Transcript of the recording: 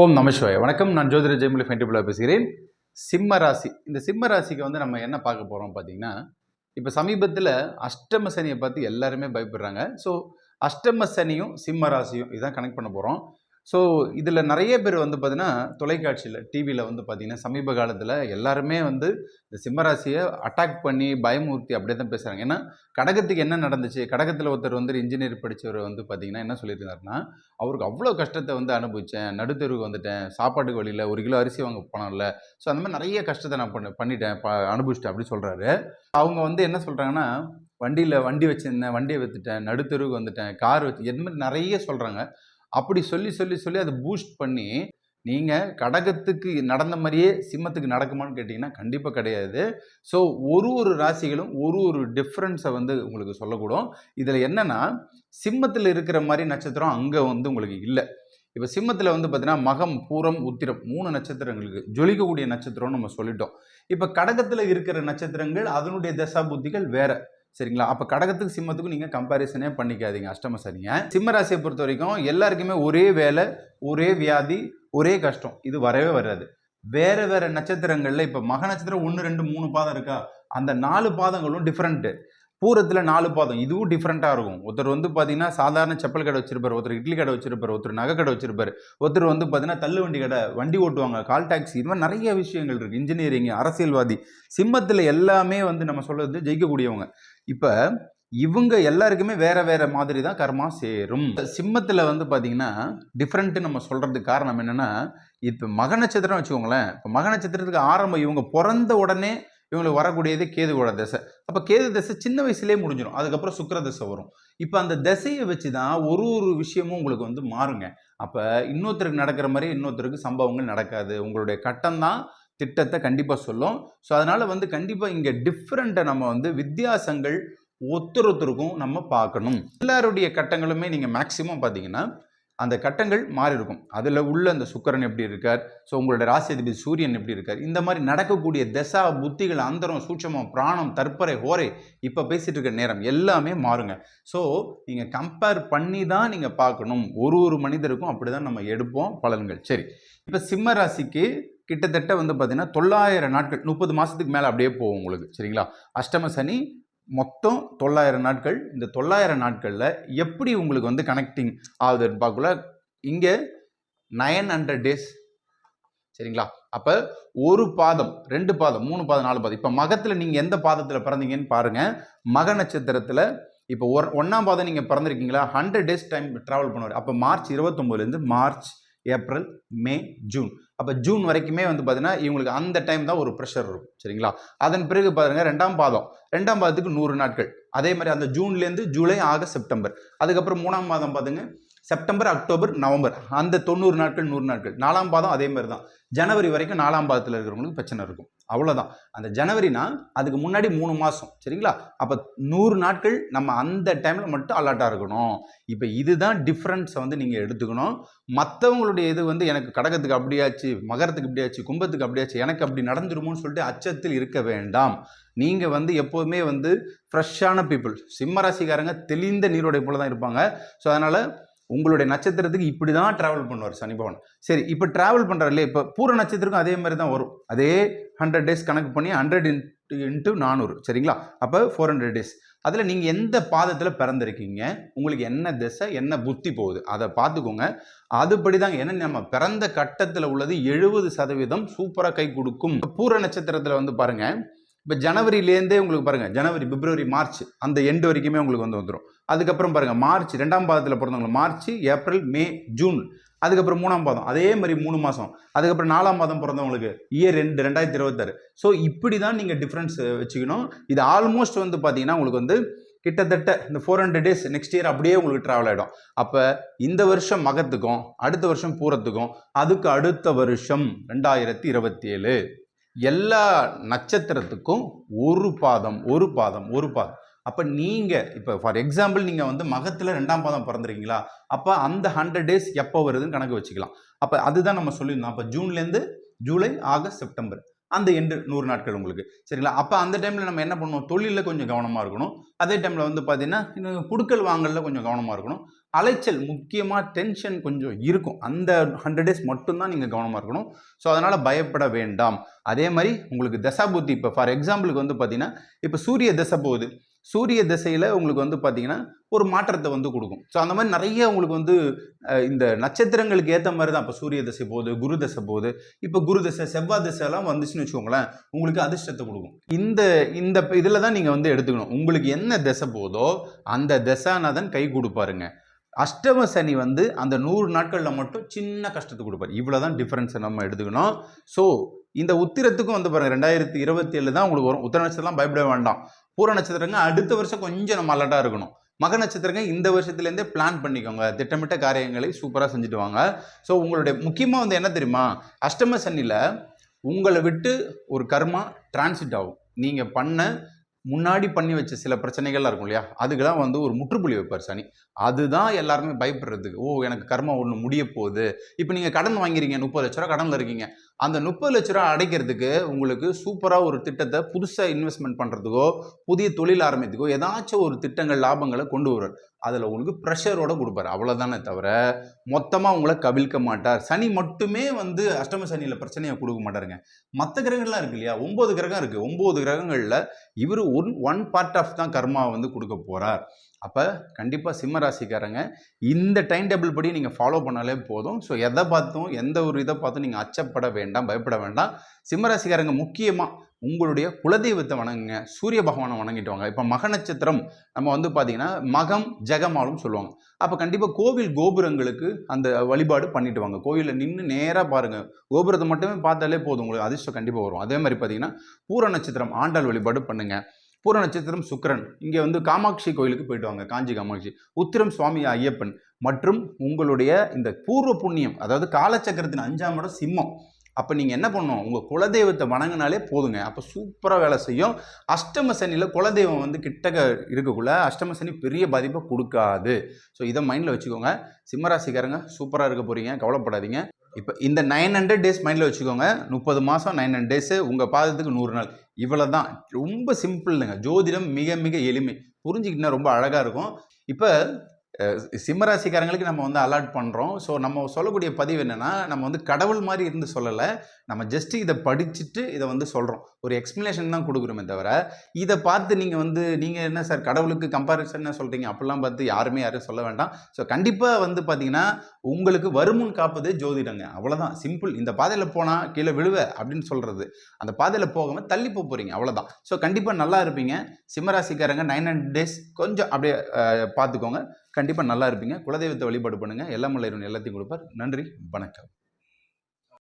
ஓம் நமசிவாய வணக்கம் நான் ஜோதிர ஜெயமொழி ஃபென்டிபிளாக பேசுகிறேன். சிம்ம ராசி இந்த சிம்ம ராசிக்கு வந்து நம்ம என்ன பார்க்க போகிறோம் பார்த்தீங்கன்னா இப்போ சமீபத்தில் அஷ்டம சனியை பார்த்து எல்லாருமே பயப்படுறாங்க. ஸோ அஷ்டம சனியும் சிம்ம ராசியும் இதான் கனெக்ட் பண்ண போகிறோம் ஸோ இதில் நிறைய பேர் வந்து பார்த்திங்கன்னா தொலைக்காட்சியில் டிவியில் வந்து பார்த்திங்கன்னா சமீப காலத்தில் எல்லாருமே வந்து இந்த சிம்மராசியை அட்டாக் பண்ணி பயமூர்த்தி அப்படியே தான் பேசுகிறாங்க ஏன்னா கடகத்துக்கு என்ன நடந்துச்சு? கடகத்தில் ஒருத்தர் வந்து இன்ஜினியர் படித்தவர் வந்து பார்த்திங்கன்னா என்ன சொல்லியிருந்தாருன்னா அவருக்கு அவ்வளோ கஷ்டத்தை வந்து அனுபவித்தேன் நடுத்தெருவுக்கு வந்துட்டேன். சாப்பாட்டுக்கு வழியில் ஒரு கிலோ அரிசி வாங்க பணம் இல்லை ஸோ அந்த மாதிரி நிறைய கஷ்டத்தை நான் பண்ண பண்ணிட்டேன். ப அனுபவிச்சிட்டேன். அப்படி சொல்கிறாரு அவங்க வந்து என்ன சொல்கிறாங்கன்னா வண்டியில் வண்டி வச்சுருந்தேன். வண்டியை விற்றுட்டேன் நடுத்தெருவுக்கு வந்துட்டேன். கார் வச்சு எந்த மாதிரி நிறைய சொல்கிறாங்க அப்படி சொல்லி சொல்லி சொல்லி அதை பூஸ்ட் பண்ணி நீங்கள் கடகத்துக்கு நடந்த மாதிரியே சிம்மத்துக்கு நடக்குமான்னு கேட்டிங்கன்னா கண்டிப்பாக கிடையாது. ஸோ ஒரு ஒரு ராசிகளும் ஒரு ஒரு டிஃப்ரென்ஸை வந்து உங்களுக்கு சொல்லக்கூடும். இதில் என்னென்னா சிம்மத்தில் இருக்கிற மாதிரி நட்சத்திரம் அங்கே வந்து உங்களுக்கு இல்லை. இப்போ சிம்மத்தில் வந்து பார்த்தீங்கன்னா மகம் பூரம் உத்திரம் மூணு நட்சத்திரங்களுக்கு ஜொலிக்கக்கூடிய நட்சத்திரம்னு நம்ம சொல்லிட்டோம். இப்போ கடகத்தில் இருக்கிற நட்சத்திரங்கள் அதனுடைய தசா புத்திகள் வேறு. சரிங்களா? அப்போ கடகத்துக்கு சிம்மத்துக்கும் நீங்கள் கம்பேரிசனே பண்ணிக்காதீங்க அஷ்டம சரிங்க சிம்ம ராசியை பொறுத்த வரைக்கும் எல்லாருக்குமே ஒரே வேலை ஒரே வியாதி ஒரே கஷ்டம். இது வரவே வராது. வேற வேற நட்சத்திரங்கள்ல இப்போ மக நட்சத்திரம் ஒன்று ரெண்டு மூணு பாதம் இருக்கா? அந்த நாலு பாதங்களும் டிஃப்ரெண்ட்டு பூரத்தில் நாலு பாதம். இதுவும் டிஃப்ரெண்ட்டாக இருக்கும். ஒருத்தர் வந்து பார்த்தீங்கன்னா சாதாரண செப்பல் கடை வச்சிருப்பார் ஒருத்தர் இட்லி கடை வச்சிருப்பார் ஒருத்தர் நகை கடை வச்சிருப்பார் ஒருத்தர் வந்து பார்த்தீங்கன்னா தள்ளு வண்டி கடை வண்டி ஓட்டுவாங்க கால் டாக்ஸி இது மாதிரி நிறைய விஷயங்கள் இருக்குது இன்ஜினியரிங் அரசியல்வாதி சிம்மத்தில் எல்லாமே வந்து நம்ம சொல்கிறது ஜெயிக்கக்கூடியவங்க. இப்போ இவங்க எல்லாருக்குமே வேற வேற மாதிரி தான் கர்மா சேரும். சிம்மத்தில் வந்து பார்த்தீங்கன்னா டிஃப்ரெண்ட்டு நம்ம சொல்கிறதுக்கு காரணம் என்னென்னா இப்போ மக நட்சத்திரம் வச்சுக்கோங்களேன் இப்போ மக நட்சத்திரத்துக்கு ஆரம்பம் இவங்க பிறந்த உடனே இவங்களுக்கு வரக்கூடியது கேதுவோட தசை. அப்போ கேது தசை சின்ன வயசுலேயே முடிஞ்சிடும் அதுக்கப்புறம் சுக்கிர தசை வரும். இப்போ அந்த தசையை வச்சு தான் ஒரு ஒரு விஷயமும் உங்களுக்கு வந்து மாறுங்க. அப்போ இன்னொருத்தருக்கு நடக்கிற மாதிரி இன்னொருத்தருக்கு சம்பவங்கள் நடக்காது. உங்களுடைய கட்டம் தான் திட்டத்தை கண்டிப்பாக சொல்லும். ஸோ அதனால் வந்து கண்டிப்பாக இங்கே டிஃப்ரெண்ட்டை நம்ம வந்து வித்தியாசங்கள் ஒருத்தர் ஒருத்தருக்கும் நம்ம பார்க்கணும். எல்லாருடைய கட்டங்களுமே நீங்கள் மேக்ஸிமம் பார்த்தீங்கன்னா அந்த கட்டங்கள் மாறி இருக்கும் அதில் உள்ள அந்த சுக்கரன் எப்படி இருக்கார்? ஸோ உங்களோட ராசியதிபதி சூரியன் எப்படி இருக்கார்? இந்த மாதிரி நடக்கக்கூடிய தசா புத்திகள் அந்தரம் சூட்சமம் பிராணம் தற்பரை ஹோரை இப்போ பேசிகிட்டு இருக்க நேரம் எல்லாமே மாறுங்க. ஸோ நீங்கள் கம்பேர் பண்ணி தான் நீங்கள் பார்க்கணும். ஒரு ஒரு மனிதருக்கும் அப்படி தான் நம்ம எடுப்போம் பலன்கள். சரி. இப்போ சிம்ம ராசிக்கு கிட்டத்தட்ட வந்து பார்த்தீங்கன்னா தொள்ளாயிரம் நாட்கள் முப்பது மாதத்துக்கு மேலே அப்படியே போகும் உங்களுக்கு. சரிங்களா? அஷ்டம சனி மொத்தம் தொள்ளாயிரம் நாட்கள். இந்த தொள்ளாயிரம் நாட்களில் எப்படி உங்களுக்கு வந்து கனெக்டிங் ஆகுதுன்னு பார்க்கல இங்கே நயன் ஹண்ட்ரட் டேஸ் சரிங்களா? அப்போ ஒரு பாதம் ரெண்டு பாதம் மூணு பாதம் நாலு பாதம். இப்போ மகத்தில் நீங்கள் எந்த பாதத்தில் பிறந்தீங்கன்னு பாருங்கள் மக நட்சத்திரத்தில் இப்போ ஒரு ஒன்றாம் பாதம் நீங்கள் பிறந்திருக்கீங்களா? ஹண்ட்ரட் டேஸ் டைம் ட்ராவல் பண்ணுவார். அப்போ மார்ச் இருபத்தொம்போதுலேருந்து மார்ச் ஏப்ரல் மே ஜூன். அப்போ ஜூன் வரைக்குமே வந்து பார்த்தீங்கன்னா இவங்களுக்கு அந்த டைம் தான் ஒரு ப்ரெஷர் இருக்கும். சரிங்களா? அதன் பிறகு பாருங்கள் ரெண்டாம் பாதம். ரெண்டாம் பாதத்துக்கு நூறு நாட்கள். அதே மாதிரி அந்த ஜூன்லேருந்து ஜூலை ஆகஸ்ட் செப்டம்பர். அதுக்கப்புறம் மூணாம் மாதம் பார்த்துங்க செப்டம்பர் அக்டோபர் நவம்பர். அந்த தொண்ணூறு நாட்கள் நூறு நாட்கள். நாலாம் பாதம் அதே மாதிரி தான். ஜனவரி வரைக்கும் நாலாம் பாதத்தில் இருக்கிறவங்களுக்கு பிரச்சனை இருக்கும். அவ்வளோதான் அந்த ஜனவரினா அதுக்கு முன்னாடி மூணு மாதம் சரிங்களா? அப்போ நூறு நாட்கள் நம்ம அந்த டைமில் மட்டும் அலர்ட்டாக இருக்கணும். இப்போ இதுதான் டிஃப்ரென்ஸை வந்து நீங்கள் எடுத்துக்கணும். மற்றவங்களுடைய இது வந்து எனக்கு கடகத்துக்கு அப்படியாச்சு மகரத்துக்கு இப்படியாச்சு கும்பத்துக்கு அப்படியாச்சு எனக்கு அப்படி நடந்துருமோன்னு சொல்லிட்டு அச்சத்தில் இருக்க வேண்டாம். நீங்கள் வந்து எப்போதுமே வந்து ஃப்ரெஷ்ஷான பீப்புள் சிம்ம ராசிக்காரங்க தெளிந்த நீரோடை போல தான் இருப்பாங்க. ஸோ அதனால் உங்களுடைய நட்சத்திரத்துக்கு இப்படி தான் ட்ராவல் பண்ணுவார் சனி பகவான். சரி இப்போ ட்ராவல் பண்ணுறாரு இல்லையா இப்போ பூர நட்சத்திரக்கும் அதே மாதிரி தான் வரும். அதே ஹண்ட்ரட் டேஸ் கணக்கு பண்ணி ஹண்ட்ரட் இன்ட்டு இன்ட்டு நானூறு. சரிங்களா? அப்போ ஃபோர் ஹண்ட்ரட் டேஸ் அதில் நீங்கள் எந்த பாதத்தில் பிறந்திருக்கீங்க? உங்களுக்கு என்ன திசை என்ன புத்தி போகுது? அதை பார்த்துக்கோங்க. அதுபடி தாங்க ஏன்னா நம்ம பிறந்த கட்டத்தில் உள்ளது எழுபது சதவீதம் சூப்பராக கை கொடுக்கும். பூர நட்சத்திரத்தில் வந்து பாருங்கள் இப்போ ஜனவரியிலேருந்தே உங்களுக்கு பாருங்கள் ஜனவரி பிப்ரவரி மார்ச் அந்த எண்டு வரைக்குமே உங்களுக்கு வந்து வந்துடும் அதுக்கப்புறம் பாருங்கள் மார்ச் ரெண்டாம் பாதத்தில் பிறந்தவங்க மார்ச் ஏப்ரல் மே ஜூன் அதுக்கப்புறம் மூணாம் பாதம் அதே மாதிரி மூணு மாதம் அதுக்கப்புறம் நாலாம் மாதம் பிறந்தவங்களுக்கு இயர் ரெண்டு ரெண்டாயிரத்தி இருபத்தாறு. ஸோ இப்படி தான் நீங்கள் டிஃப்ரென்ஸ் வச்சுக்கணும். இது ஆல்மோஸ்ட் வந்து பார்த்தீங்கன்னா உங்களுக்கு வந்து கிட்டத்தட்ட இந்த four hundred days next year அப்படியே உங்களுக்கு ட்ராவல் ஆகிடும் அப்போ இந்த வருஷம் மகத்துக்கும் அடுத்த வருஷம் பூரத்துக்கும் அதுக்கு அடுத்த வருஷம் ரெண்டாயிரத்தி இருபத்தி ஏழு எல்லா நட்சத்திரத்துக்கும் ஒரு பாதம் ஒரு பாதம் ஒரு பாதம். அப்போ நீங்கள் இப்போ ஃபார் எக்ஸாம்பிள் நீங்கள் வந்து மகத்தில் ரெண்டாம் பாதம் பிறந்திருக்கீங்களா? அப்போ அந்த ஹண்ட்ரட் டேஸ் எப்போ வருதுன்னு கணக்கு வச்சுக்கலாம். அப்போ அதுதான் நம்ம சொல்லியிருந்தோம். அப்போ ஜூன்லேருந்து ஜூலை ஆகஸ்ட் செப்டம்பர். அந்த எண்டு நூறு நாட்கள் உங்களுக்கு. சரிங்களா? அப்போ அந்த டைமில் நம்ம என்ன பண்ணுவோம்? தொழிலில் கொஞ்சம் கவனமாக இருக்கணும். அதே டைமில் வந்து பார்த்தீங்கன்னா இன்னும் குடுக்கல் வாங்கலில் கொஞ்சம் கவனமாக இருக்கணும். அலைச்சல் முக்கியமாக டென்ஷன் கொஞ்சம் இருக்கும். அந்த ஹண்ட்ரட் டேஸ் மட்டும்தான் நீங்கள் கவனமாக இருக்கணும். ஸோ அதனால் பயப்பட வேண்டாம். அதே மாதிரி உங்களுக்கு தசாபுத்தி இப்போ ஃபார் எக்ஸாம்பிளுக்கு வந்து பார்த்தீங்கன்னா இப்போ சூரிய தசை போகுது. சூரிய திசையில் உங்களுக்கு வந்து பார்த்தீங்கன்னா ஒரு மாற்றத்தை வந்து கொடுக்கும். ஸோ அந்த மாதிரி நிறைய உங்களுக்கு வந்து இந்த நட்சத்திரங்களுக்கு ஏற்ற மாதிரி தான். இப்போ சூரிய திசை போகுது குரு தசை போகுது. இப்போ குரு தசை செவ்வாய் திசை எல்லாம் வந்துச்சுன்னு வச்சுக்கோங்களேன் உங்களுக்கு அதிர்ஷ்டத்தை கொடுக்கும். இந்த இந்த இதில் தான் நீங்கள் வந்து எடுத்துக்கணும். உங்களுக்கு என்ன திசை போதோ அந்த திசாநாதன் கை கொடுப்பாருங்க. அஷ்டம சனி வந்து அந்த நூறு நாட்களில் மட்டும் சின்ன கஷ்டத்தை கொடுப்பார். இவ்வளோ தான் டிஃப்ரென்ஸை நம்ம எடுத்துக்கணும். ஸோ இந்த உத்திரத்துக்கும் வந்து பாருங்கள் ரெண்டாயிரத்தி இருபத்தி ஏழு தான் உங்களுக்கு வரும். உத்திர நட்சத்திரம் பயப்பட வேண்டாம். பூர நட்சத்திரங்க அடுத்த வருஷம் கொஞ்சம் நம்ம அலர்ட்டாக இருக்கணும். மக நட்சத்திரங்க இந்த வருஷத்துலேருந்தே பிளான் பண்ணிக்கோங்க. திட்டமிட்ட காரியங்களை சூப்பராக செஞ்சுட்டு வாங்க. ஸோ உங்களுடைய முக்கியமாக வந்து என்ன தெரியுமா? அஷ்டம சனியில் உங்களை விட்டு ஒரு கர்மா டிரான்சிட் ஆகும். நீங்கள் பண்ண முன்னாடி பண்ணி வச்ச சில பிரச்சனைகள்லாம் இருக்கும் இல்லையா? அதுக்கெல்லாம் வந்து ஒரு முற்றுப்புள்ளி வைப்பார் சனி. அதுதான் எல்லாருமே பயப்படுறதுக்கு ஓ எனக்கு கர்மா ஒன்று முடிய போகுது. இப்போ நீங்கள் கடன் வாங்கிறீங்க முப்பது லட்ச ரூபா கடனில் இருக்கீங்க. அந்த முப்பது லட்ச ரூபா அடைக்கிறதுக்கு உங்களுக்கு சூப்பராக ஒரு திட்டத்தை புதுசாக இன்வெஸ்ட்மெண்ட் பண்ணுறதுக்கோ புதிய தொழில் ஆரம்பித்துக்கோ ஏதாச்சும் ஒரு திட்டங்கள் லாபங்களை கொண்டு வருவார். அதில் உங்களுக்கு ப்ரெஷரோட கொடுப்பாரு. அவ்வளோதானே தவிர மொத்தமாக உங்களை கவிழ்க்க மாட்டார். சனி மட்டுமே வந்து அஷ்டம சனியில் பிரச்சனையை கொடுக்க மாட்டாருங்க. மற்ற கிரகங்கள்லாம் இருக்கு இல்லையா? ஒம்பது கிரகம் இருக்குது ஒம்பது கிரகங்களில் இவர் ஒன் ஒன் பார்ட் ஆஃப் தான் கர்மா வந்து கொடுக்க போகிறார் அப்போ கண்டிப்பாக சிம்ம ராசிக்காரங்க இந்த டைம் டேபிள் படி நீங்கள் ஃபாலோ பண்ணாலே போதும். ஸோ எதை பார்த்தும் எந்த ஒரு இதை பார்த்தும் நீங்கள் அச்சப்பட வேண்டாம் பயப்பட வேண்டாம். சிம்ம ராசிக்காரங்க முக்கியமாக உங்களுடைய குலதெய்வத்தை வணங்குங்க. சூரிய பகவானை வணங்கிட்டு வாங்க இப்போ மக நட்சத்திரம் நம்ம வந்து பார்த்தீங்கன்னா மகம் ஜெகமாலும் சொல்லுவாங்க. அப்போ கண்டிப்பாக கோவில் கோபுரங்களுக்கு அந்த வழிபாடு பண்ணிட்டு வாங்க. கோவிலில் நின்று நேராக பாருங்கள் கோபுரத்தை மட்டுமே பார்த்தாலே போதும். உங்களுக்கு அதிர்ஷ்டம் கண்டிப்பாக வரும். அதே மாதிரி பார்த்தீங்கன்னா பூர நட்சத்திரம் ஆண்டாள் வழிபாடு பண்ணுங்கள் பூர நட்சத்திரம் சுக்கிரன். இங்கே வந்து காமாட்சி கோயிலுக்கு போயிட்டு வாங்க. காஞ்சி காமாட்சி. உத்திரம் சுவாமி ஐயப்பன். மற்றும் உங்களுடைய இந்த பூர்வ புண்ணியம் அதாவது காலச்சக்கரத்தின் அஞ்சாம் இடம் சிம்மம். அப்போ நீங்கள் என்ன பண்ணணும்? உங்கள் குலதெய்வத்தை வணங்கினாலே போதுங்க. அப்போ சூப்பராக வேலை செய்யும். அஷ்டம சனியில் குலதெய்வம் வந்து கிட்டக்க இருக்கக்குள்ள அஷ்டம சனி பெரிய பாதிப்பை கொடுக்காது. ஸோ இதை மைண்டில் வச்சுக்கோங்க. சிம்மராசிக்காரங்க சூப்பராக இருக்க போகிறீங்க கவலைப்படாதீங்க. இப்போ இந்த நைன் ஹண்ட்ரட் டேஸ் மைண்டில் வச்சுக்கோங்க. முப்பது மாதம் நைன் ஹண்ட்ரட் டேஸு உங்கள் பாதத்துக்கு நூறு நாள். இவ்வளோ தான் ரொம்ப சிம்பிள்ங்க ஜோதிடம் மிக மிக எளிமை. புரிஞ்சுக்கிட்டா ரொம்ப அழகாக இருக்கும். இப்போ சிம்மராசிக்காரங்களுக்கு நம்ம வந்து அலாட் பண்ணுறோம் ஸோ நம்ம சொல்லக்கூடிய பதிவு என்னென்னா நம்ம வந்து கடவுள் மாதிரி இருந்து சொல்லலை. நம்ம ஜஸ்ட் இதை படிச்சுட்டு இதை வந்து சொல்கிறோம் ஒரு எக்ஸ்ப்ளனேஷன் தான் கொடுக்குறோமே தவிர இதை பார்த்து நீங்கள் வந்து நீங்கள் என்ன சார் கடவுளுக்கு கம்பாரிசன் சொல்கிறீங்க அப்படிலாம் பார்த்து யாருமே யாரும் சொல்ல வேண்டாம். ஸோ கண்டிப்பாக வந்து பார்த்தீங்கன்னா உங்களுக்கு வருமுன் காப்பது ஜோதிடங்க. அவ்வளோதான் சிம்பிள் இந்த பாதையில் போனால் கீழே விழுவ அப்படின்னு சொல்கிறது அந்த பாதையில் போகாமல் தள்ளி போக போகிறீங்க அவ்வளோதான் ஸோ கண்டிப்பாக நல்லா இருப்பீங்க. சிம்மராசிக்காரங்க நைன் ஹண்ட்ரட் டேஸ் கொஞ்சம் அப்படியே பார்த்துக்கோங்க. கண்டிப்பாக நல்லா இருப்பீங்க. குலதெய்வத்தை வழிபாடு பண்ணுங்கள் எல்லாம் எல்லாத்தையும் கொடுப்பார். நன்றி. வணக்கம்.